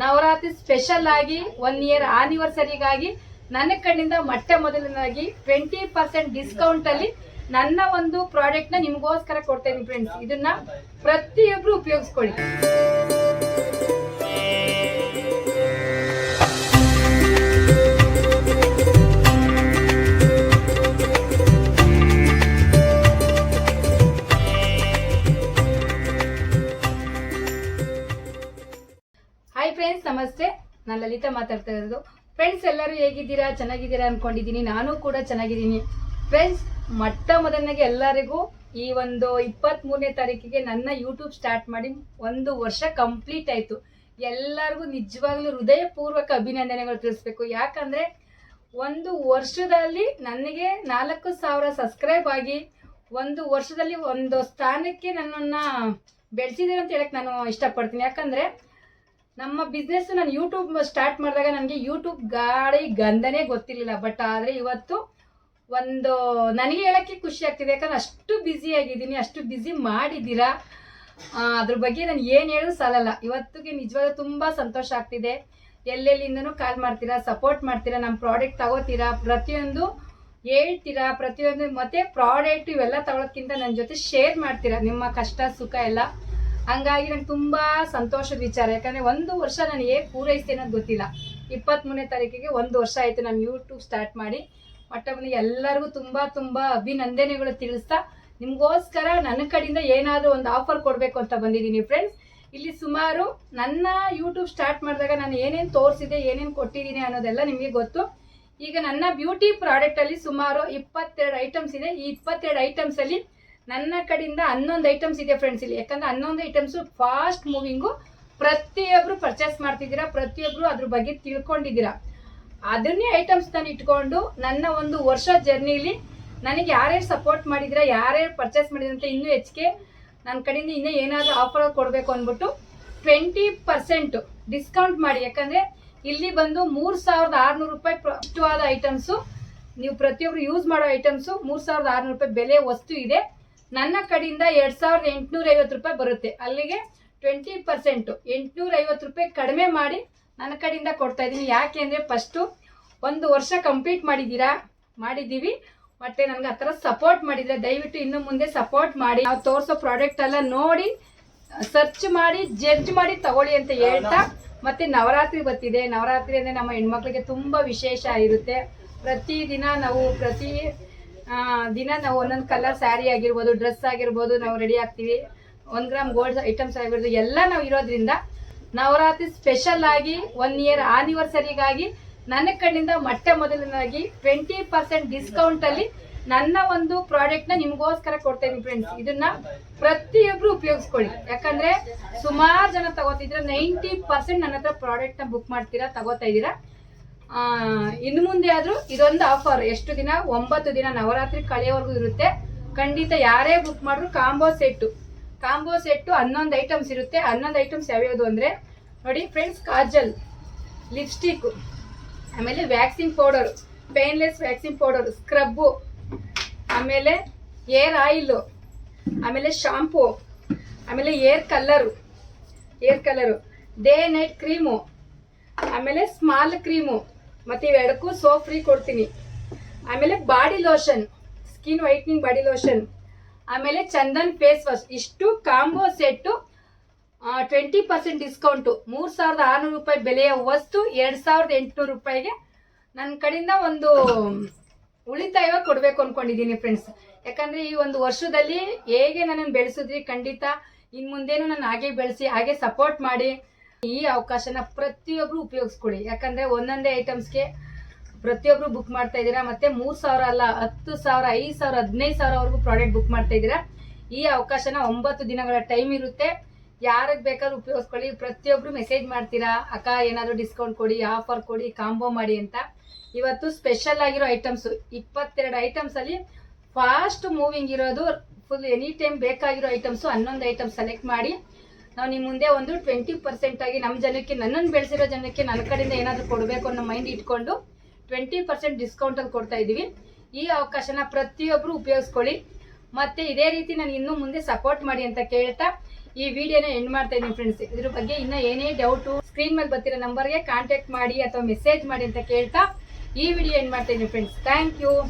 Navratri special ಆಗಿ one year ಆನಿವರ್ಸರಿಗಾಗಿ ನನ್ನ ಕಣ್ಣಿಂದ ಮೊಟ್ಟೆ ಮೊದಲನಾಗಿ ಟ್ವೆಂಟಿ ಪರ್ಸೆಂಟ್ ಡಿಸ್ಕೌಂಟ್ ಅಲ್ಲಿ ನನ್ನ ಒಂದು ಪ್ರಾಡಕ್ಟ್ನ ನಿಮಗೋಸ್ಕರ ಕೊಡ್ತೇನೆ ಫ್ರೆಂಡ್ಸ್ ಇದನ್ನ ಪ್ರತಿಯೊಬ್ರು ಉಪಯೋಗಿಸ್ಕೊಳ್ಳಿ. ಫ್ರೆಂಡ್ಸ್ ನಮಸ್ತೆ. ನಾನು ಲಲಿತಾ ಮಾತಾಡ್ತಾ ಇರೋದು. ಫ್ರೆಂಡ್ಸ್ ಎಲ್ಲರೂ ಹೇಗಿದ್ದೀರಾ? ಚೆನ್ನಾಗಿದ್ದೀರಾ ಅನ್ಕೊಂಡಿದ್ದೀನಿ. ನಾನು ಕೂಡ ಚೆನ್ನಾಗಿದ್ದೀನಿ. ಫ್ರೆಂಡ್ಸ್ ಮೊಟ್ಟ ಮೊದಲನಾಗೆ ಎಲ್ಲರಿಗೂ ಈ ಒಂದು ಇಪ್ಪತ್ತ್ ಮೂರನೇ ತಾರೀಕಿಗೆ ನನ್ನ ಯೂಟ್ಯೂಬ್ ಸ್ಟಾರ್ಟ್ ಮಾಡಿ ಒಂದು ವರ್ಷ ಕಂಪ್ಲೀಟ್ ಆಯ್ತು. ಎಲ್ಲರಿಗೂ ನಿಜವಾಗ್ಲೂ ಹೃದಯಪೂರ್ವಕ ಅಭಿನಂದನೆಗಳು ತಿಳಿಸ್ಬೇಕು. ಯಾಕಂದ್ರೆ ಒಂದು ವರ್ಷದಲ್ಲಿ ನನಗೆ ನಾಲ್ಕು ಸಾವಿರ ಸಬ್ಸ್ಕ್ರೈಬ್ ಆಗಿ, ಒಂದು ವರ್ಷದಲ್ಲಿ ಒಂದು ಸ್ಥಾನಕ್ಕೆ ನನ್ನನ್ನು ಬೆಳೆಸಿದ್ದೀರ ಅಂತ ಹೇಳಕ್ಕೆ ನಾನು ಇಷ್ಟಪಡ್ತೀನಿ. ಯಾಕಂದ್ರೆ ನಮ್ಮ ಬಿಸ್ನೆಸ್ ನಾನು ಯೂಟ್ಯೂಬ್ ಸ್ಟಾರ್ಟ್ ಮಾಡಿದಾಗ ನನಗೆ ಯೂಟ್ಯೂಬ್ ಗಾಡಿ ಗಂಧನೇ ಗೊತ್ತಿರಲಿಲ್ಲ. ಬಟ್ ಆದರೆ ಇವತ್ತು ಒಂದು ನನಗೆ ಹೇಳೋಕ್ಕೆ ಖುಷಿ ಆಗ್ತಿದೆ. ಯಾಕಂದ್ರೆ ಅಷ್ಟು ಬ್ಯುಸಿ ಆಗಿದ್ದೀನಿ, ಅಷ್ಟು ಬ್ಯುಸಿ ಮಾಡಿದ್ದೀರಾ? ಅದ್ರ ಬಗ್ಗೆ ನಾನು ಏನು ಹೇಳೋದು ಸಾಲಲ್ಲ. ಇವತ್ತಿಗೆ ನಿಜವಾಗ್ಲೂ ತುಂಬ ಸಂತೋಷ ಆಗ್ತಿದೆ. ಎಲ್ಲೆಲ್ಲಿಂದನೂ ಕಾಲ್ ಮಾಡ್ತೀರಾ ಸಪೋರ್ಟ್ ಮಾಡ್ತೀರಾ ನಮ್ಮ ಪ್ರಾಡಕ್ಟ್ ತಗೋತೀರಾ, ಪ್ರತಿಯೊಂದು ಹೇಳ್ತೀರಾ, ಪ್ರತಿಯೊಂದು ಮತ್ತೆ ಪ್ರಾಡಕ್ಟ್ ಇವೆಲ್ಲ ತಗೊಳೋದ್ಕಿಂತ ನನ್ನ ಜೊತೆ ಶೇರ್ ಮಾಡ್ತೀರಾ? ನಿಮ್ಮ ಕಷ್ಟ, ಸುಖ ಎಲ್ಲ. ಹಂಗಾಗಿ ನಂಗೆ ತುಂಬ ಸಂತೋಷದ ವಿಚಾರ. ಯಾಕಂದ್ರೆ ಒಂದು ವರ್ಷ ನಾನು ಹೇಗೆ ಪೂರೈಸ್ತೇನೆ ಅನ್ನೋದು ಗೊತ್ತಿಲ್ಲ. ಇಪ್ಪತ್ತ್ಮೂರನೇ ತಾರೀಕಿಗೆ ಒಂದು ವರ್ಷ ಆಯ್ತು ನಾನು ಯೂಟ್ಯೂಬ್ ಸ್ಟಾರ್ಟ್ ಮಾಡಿ. ಮೊಟ್ಟ ಮೊದಲು ಎಲ್ಲರಿಗೂ ತುಂಬಾ ತುಂಬಾ ಅಭಿನಂದನೆಗಳು ತಿಳಿಸ್ತಾ, ನಿಮಗೋಸ್ಕರ ನನ್ನ ಕಡೆಯಿಂದ ಏನಾದರೂ ಒಂದು ಆಫರ್ ಕೊಡಬೇಕು ಅಂತ ಬಂದಿದ್ದೀನಿ ಫ್ರೆಂಡ್ಸ್ ಇಲ್ಲಿ ಸುಮಾರು ನನ್ನ ಯೂಟ್ಯೂಬ್ ಸ್ಟಾರ್ಟ್ ಮಾಡಿದಾಗ ನಾನು ಏನೇನು ತೋರಿಸಿದೆ, ಏನೇನು ಕೊಟ್ಟಿದ್ದೀನಿ ಅನ್ನೋದೆಲ್ಲ ನಿಮಗೆ ಗೊತ್ತು. ಈಗ ನನ್ನ ಬ್ಯೂಟಿ ಪ್ರಾಡಕ್ಟ್ ಅಲ್ಲಿ ಸುಮಾರು ಇಪ್ಪತ್ತೆರಡು ಐಟಮ್ಸ್ ಇದೆ. ಈ ಇಪ್ಪತ್ತೆರಡು ಐಟಮ್ಸ್ ಅಲ್ಲಿ ನನ್ನ ಕಡೆಯಿಂದ ಹನ್ನೊಂದು ಐಟಮ್ಸ್ ಇದೆ ಫ್ರೆಂಡ್ಸ್ ಇಲ್ಲಿ. ಯಾಕಂದ್ರೆ ಹನ್ನೊಂದು ಐಟಮ್ಸ್ ಫಾಸ್ಟ್ ಮೂವಿಂಗು ಪ್ರತಿಯೊಬ್ರು ಪರ್ಚೇಸ್ ಮಾಡ್ತಿದ್ದೀರಾ, ಪ್ರತಿಯೊಬ್ರು ಅದ್ರ ಬಗ್ಗೆ ತಿಳ್ಕೊಂಡಿದ್ದೀರಾ. ಅದನ್ನೇ ಐಟಮ್ಸ್ ನಾನು ಇಟ್ಕೊಂಡು ನನ್ನ ಒಂದು ವರ್ಷ ಜರ್ನಿಲಿ ನನಗೆ ಯಾರ್ಯಾರು ಸಪೋರ್ಟ್ ಮಾಡಿದಿರಾ ಯಾರ್ಯಾರು ಪರ್ಚೇಸ್ ಮಾಡಿದಂತ ಇನ್ನೂ ಹೆಚ್ಚಿಗೆ ನನ್ನ ಕಡೆಯಿಂದ ಇನ್ನೂ ಏನಾದರೂ ಆಫರ್ ಕೊಡಬೇಕು ಅಂದ್ಬಿಟ್ಟು ಟ್ವೆಂಟಿ ಪರ್ಸೆಂಟ್ ಡಿಸ್ಕೌಂಟ್ ಮಾಡಿ. ಯಾಕಂದರೆ ಇಲ್ಲಿ ಬಂದು ಮೂರು ಸಾವಿರದ ಆರುನೂರು ರೂಪಾಯಿ ಇಷ್ಟವಾದ ಐಟಮ್ಸು ನೀವು ಪ್ರತಿಯೊಬ್ರು ಯೂಸ್ ಮಾಡೋ ಐಟಮ್ಸು ಮೂರು ಸಾವಿರದ ಆರುನೂರು ರೂಪಾಯಿ ಬೆಲೆ ವಸ್ತು ಇದೆ. ನನ್ನ ಕಡೆಯಿಂದ ಎರಡು ಸಾವಿರದ ಎಂಟುನೂರ ಐವತ್ತು ರೂಪಾಯಿ ಬರುತ್ತೆ. ಅಲ್ಲಿಗೆ ಟ್ವೆಂಟಿ ಪರ್ಸೆಂಟು ಎಂಟುನೂರ ಐವತ್ತು ರೂಪಾಯಿ ಕಡಿಮೆ ಮಾಡಿ ನನ್ನ ಕಡೆಯಿಂದ ಕೊಡ್ತಾ ಇದ್ದೀನಿ. ಯಾಕೆ ಅಂದರೆ ಫಸ್ಟು ಒಂದು ವರ್ಷ ಕಂಪ್ಲೀಟ್ ಮಾಡಿದ್ದೀರಾ? ಮಾಡಿದ್ದೀವಿ. ಮತ್ತೆ ನನಗೆ ಆ ಥರ ಸಪೋರ್ಟ್ ಮಾಡಿದರೆ, ದಯವಿಟ್ಟು ಇನ್ನು ಮುಂದೆ ಸಪೋರ್ಟ್ ಮಾಡಿ. ನಾವು ತೋರಿಸೋ ಪ್ರಾಡಕ್ಟ್ ಎಲ್ಲ ನೋಡಿ ಸರ್ಚ್ ಮಾಡಿ ಜಡ್ಜ್ ಮಾಡಿ ತಗೊಳ್ಳಿ ಅಂತ ಹೇಳ್ತಾ ಮತ್ತೆ ನವರಾತ್ರಿ ಬರ್ತಿದೆ. ನವರಾತ್ರಿ ಅಂದರೆ ನಮ್ಮ ಹೆಣ್ಮಕ್ಳಿಗೆ ತುಂಬ ವಿಶೇಷ ಇರುತ್ತೆ. ಪ್ರತಿದಿನ ನಾವು ಪ್ರತಿ ದಿನ ನಾವು ಒಂದೊಂದು ಕಲರ್ ಸ್ಯಾರಿ ಆಗಿರ್ಬೋದು ಡ್ರೆಸ್ ಆಗಿರ್ಬೋದು ನಾವು ರೆಡಿ ಆಗ್ತೀವಿ. ಒಂದು ಗ್ರಾಮ್ ಗೋಲ್ಡ್ ಐಟಮ್ಸ್ ಆಗಿರ್ಬೋದು, ಎಲ್ಲ ನಾವು ಇರೋದ್ರಿಂದ ನವರಾತ್ರಿ ಸ್ಪೆಷಲ್ ಆಗಿ ಒನ್ ಇಯರ್ ಆನಿವರ್ಸರಿಗಾಗಿ ನನ್ನ ಕಣ್ಣಿಂದ ಮೊಟ್ಟೆ ಮೊದಲನಾಗಿ ಟ್ವೆಂಟಿ ಪರ್ಸೆಂಟ್ ಡಿಸ್ಕೌಂಟ್ ಅಲ್ಲಿ ನನ್ನ ಒಂದು ಪ್ರಾಡಕ್ಟ್ನ ನಿಮಗೋಸ್ಕರ ಕೊಡ್ತಾ ಫ್ರೆಂಡ್ಸ್ ಇದನ್ನ ಪ್ರತಿಯೊಬ್ರು ಉಪಯೋಗಿಸ್ಕೊಳ್ಳಿ. ಯಾಕಂದ್ರೆ ಸುಮಾರು ಜನ ತಗೋತಿದ್ರೆ ನೈಂಟಿ ಪರ್ಸೆಂಟ್ ನನ್ನ ಹತ್ರ ಪ್ರಾಡಕ್ಟ್ನ ಬುಕ್ ಮಾಡ್ತೀರಾ, ತಗೋತಾ ಇದ್ದೀರಾ. ಇನ್ನು ಮುಂದೆ ಆದ್ರೂ ಇದೊಂದು ಆಫರ್ ಎಷ್ಟು ದಿನ? ಒಂಬತ್ತು ದಿನ ನವರಾತ್ರಿ ಕಳೆಯವರೆಗೂ ಇರುತ್ತೆ. ಖಂಡಿತ ಯಾರೇ ಬುಕ್ ಮಾಡಿದ್ರು ಕಾಂಬೋ ಸೆಟ್ಟು ಕಾಂಬೋ ಸೆಟ್ಟು ಹನ್ನೊಂದು ಐಟಮ್ಸ್ ಇರುತ್ತೆ. ಹನ್ನೊಂದು ಐಟಮ್ಸ್ ಯಾವ್ಯಾವುದು ಅಂದ್ರೆ, ನೋಡಿ ಫ್ರೆಂಡ್ಸ್ ಕಾಜಲ್ ಲಿಪ್ಸ್ಟಿಕ್ ಆಮೇಲೆ waxing powder painless waxing powder scrub ಆಮೇಲೆ ಏರ್ ಆಯಿಲು ಆಮೇಲೆ ಶಾಂಪೂ ಆಮೇಲೆ hair colour hair colour day night cream ಆಮೇಲೆ ಸ್ಮಾಲ್ ಕ್ರೀಮು ಮತ್ತು ಇವೆರಡಕ್ಕೂ ಸೋಪ್ ಫ್ರೀ ಕೊಡ್ತೀನಿ. ಆಮೇಲೆ body lotion skin whitening body lotion ಆಮೇಲೆ ಚಂದನ್ ಫೇಸ್ ವಾಶ್ ಇಷ್ಟು combo set twenty percent discount ಮೂರು ಸಾವಿರದ ಆರುನೂರು ರೂಪಾಯಿ ಬೆಲೆಯ ವಸ್ತು, ಎರಡು ಸಾವಿರದ ಎಂಟುನೂರು ರೂಪಾಯಿಗೆ ನನ್ನ ಕಡೆಯಿಂದ ಒಂದು ಉಳಿತಾಯ ಕೊಡಬೇಕು ಅಂದ್ಕೊಂಡಿದ್ದೀನಿ ಫ್ರೆಂಡ್ಸ್ ಯಾಕಂದರೆ ಈ ಒಂದು ವರ್ಷದಲ್ಲಿ ಹೇಗೆ ನನ್ನನ್ನು ಬೆಳೆಸಿದ್ರಿ ಖಂಡಿತ ಇನ್ನು ಮುಂದೇನು ನಾನು ಹಾಗೆ ಬೆಳೆಸಿ, ಹಾಗೆ ಸಪೋರ್ಟ್ ಮಾಡಿ ಈ ಅವಕಾಶನ ಪ್ರತಿಯೊಬ್ರು ಉಪಯೋಗಿಸ್ಕೊಳ್ಳಿ ಯಾಕಂದ್ರೆ ಒಂದೊಂದೇ ಐಟಮ್ಸ್ಗೆ ಪ್ರತಿಯೊಬ್ರು ಬುಕ್ ಮಾಡ್ತಾ ಇದ್ದೀರಾ, ಮತ್ತೆ ಮೂರ್ ಸಾವಿರ ಅಲ್ಲ, ಹತ್ತು ಸಾವಿರ, ಐದು ಸಾವಿರ, ಹದಿನೈದು ಸಾವಿರವರೆಗೂ ಪ್ರಾಡಕ್ಟ್ ಬುಕ್ ಮಾಡ್ತಾ ಇದ್ದೀರಾ. ಈ ಅವಕಾಶನ ಒಂಬತ್ತು ದಿನಗಳ ಟೈಮ್ ಇರುತ್ತೆ. ಯಾರಿಗೆ ಬೇಕಾದ್ರೂ ಉಪಯೋಗಿಸ್ಕೊಳ್ಳಿ. ಪ್ರತಿಯೊಬ್ರು ಮೆಸೇಜ್ ಮಾಡ್ತೀರಾ, ಅಕ್ಕ, ಏನಾದರೂ ಡಿಸ್ಕೌಂಟ್ ಕೊಡಿ ಆಫರ್ ಕೊಡಿ ಕಾಂಬೋ ಮಾಡಿ ಅಂತ. ಇವತ್ತು ಸ್ಪೆಷಲ್ ಆಗಿರೋ ಐಟಮ್ಸ್ ಇಪ್ಪತ್ತೆರಡು ಐಟಮ್ಸ್ ಅಲ್ಲಿ ಫಾಸ್ಟ್ ಮೂವಿಂಗ್ ಇರೋದು ಫುಲ್ ಎನಿ ಟೈಮ್ ಬೇಕಾಗಿರೋ ಐಟಮ್ಸು ಹನ್ನೊಂದು ಐಟಮ್ ಸೆಲೆಕ್ಟ್ ಮಾಡಿ ನಾವು ನಿಮ್ಮ ಮುಂದೆ ಒಂದು ಟ್ವೆಂಟಿ ಪರ್ಸೆಂಟ್ ಆಗಿ ನಮ್ಮ ಜನಕ್ಕೆ ನನ್ನನ್ನು ಬೆಳೆಸಿರೋ ಜನಕ್ಕೆ ನನ್ನ ಕಡೆಯಿಂದ ಏನಾದರೂ ಕೊಡಬೇಕು ಅನ್ನೋ ಮೈಂಡ್ ಇಟ್ಕೊಂಡು ಟ್ವೆಂಟಿ ಪರ್ಸೆಂಟ್ ಡಿಸ್ಕೌಂಟಲ್ಲಿ ಕೊಡ್ತಾ ಇದ್ದೀವಿ. ಈ ಅವಕಾಶನ ಪ್ರತಿಯೊಬ್ಬರು ಉಪಯೋಗಿಸ್ಕೊಳ್ಳಿ. ಮತ್ತೆ ಇದೇ ರೀತಿ ನಾನು ಇನ್ನೂ ಮುಂದೆ ಸಪೋರ್ಟ್ ಮಾಡಿ ಅಂತ ಕೇಳ್ತಾ ಈ ವಿಡಿಯೋನ ಎಂಡ್ ಮಾಡ್ತಾ ಇದ್ದೀನಿ ಫ್ರೆಂಡ್ಸ್ ಇದ್ರ ಬಗ್ಗೆ ಇನ್ನ ಏನೇ ಡೌಟು ಸ್ಕ್ರೀನ್ ಮೇಲೆ ಬರ್ತಿರೋ ನಂಬರ್ಗೆ ಕಾಂಟ್ಯಾಕ್ಟ್ ಮಾಡಿ ಅಥವಾ ಮೆಸೇಜ್ ಮಾಡಿ ಅಂತ ಕೇಳ್ತಾ ಈ ವಿಡಿಯೋ ಎಂಡ್ ಮಾಡ್ತಾ ಇದ್ದೀನಿ ಫ್ರೆಂಡ್ಸ್ ಥ್ಯಾಂಕ್ ಯು